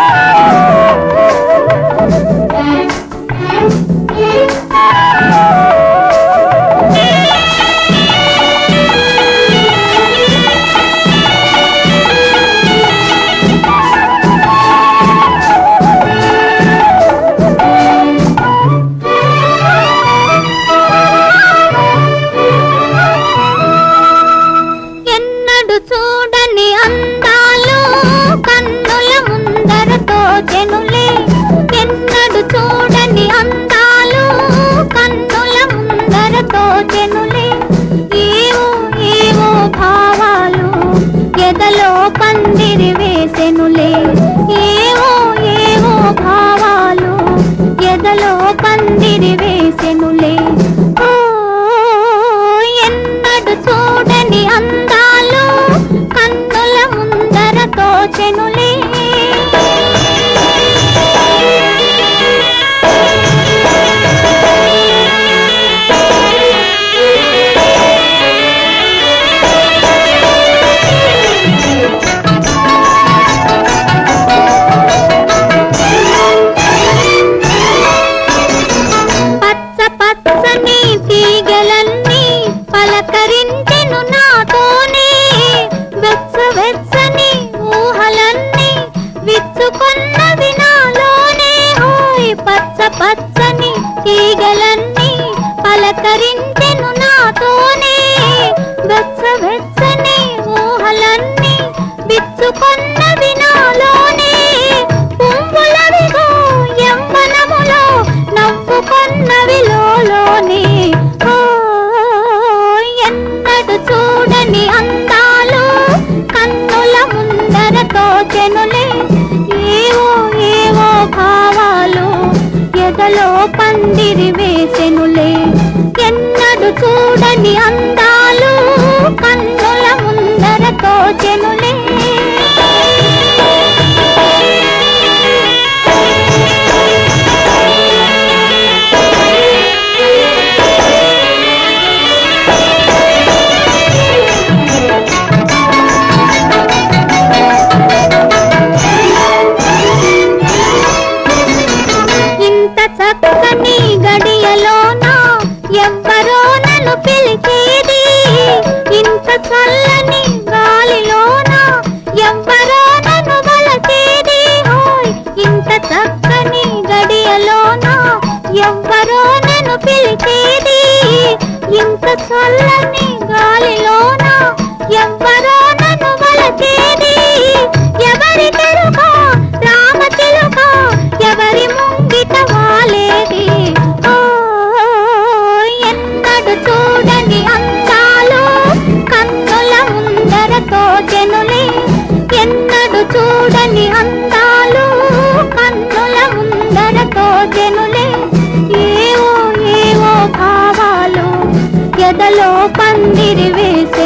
Ah! పందిరివి పట్టుకున్నవి నాలోనే. ఓయ్ పచ్చ పచ్చని తీగలన్నీ పలకరించెను నాతోనే. వెచ్చ వెచ్చని ఊహలన్నీ విచ్చుకున్నవి నాలోనే. పువ్వులవిగో ఎంబనములో నవ్వుకున్నవిలోనే ఎన్నడు చూడని అందాలు కన్నుల ముందర తోచెనులే. పందిరి వేసెనులే. ఎన్నడు చూడని అంద ఎవరో నన్ను పిలిచేది? ఇంత చల్లని ఎవరో పందిరి వేసి